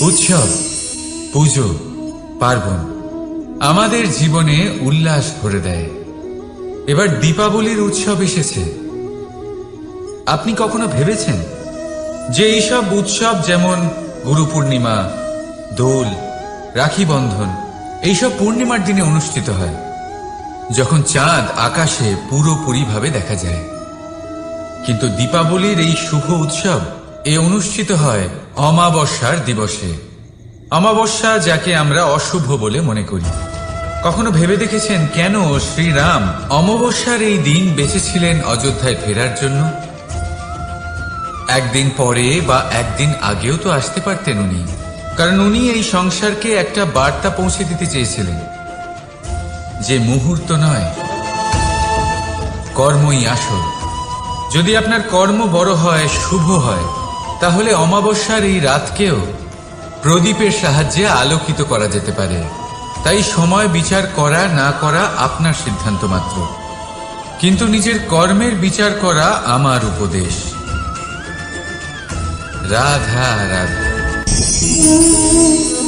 উৎসব, পুজো, পার্বণ আমাদের জীবনে উল্লাস ভরে দেয়। এবার দীপাবলির উৎসব এসেছে। আপনি কখনো ভেবেছেন যে এইসব উৎসব যেমন গুরু পূর্ণিমা, দোল, রাখি বন্ধন, এইসব পূর্ণিমার দিনে অনুষ্ঠিত হয়, যখন চাঁদ আকাশে পুরোপুরিভাবে দেখা যায়। কিন্তু দীপাবলির এই শুভ উৎসব এ অনুষ্ঠিত হয় অমাবস্যার দিবসে। অমাবস্যা যাকে আমরা অশুভ বলে মনে করি। কখনো ভেবে দেখেছেন কেন শ্রীরাম অমাবস্যার এই দিন বেঁচেছিলেন অযোধ্যায় ফেরার জন্য? একদিন পরে বা একদিন আগেও তো আসতে পারতেন উনি, কারণ উনি এই সংসারকে একটা বার্তা পৌঁছে দিতে চেয়েছিলেন। যে মুহূর্ত নয়, কর্মই আসল। যদি আপনার কর্ম বড় হয়, শুভ হয় তাহলে অমাবস্যার এই রাতকেও প্রদীপের সাহায্যে আলোকিত করা যেতে পারে। তাই সময় বিচার করা না করা আপনার সিদ্ধান্ত মাত্র। কিন্তু নিজের কর্মের বিচার করা আমার উপদেশ। রাধা রাধা।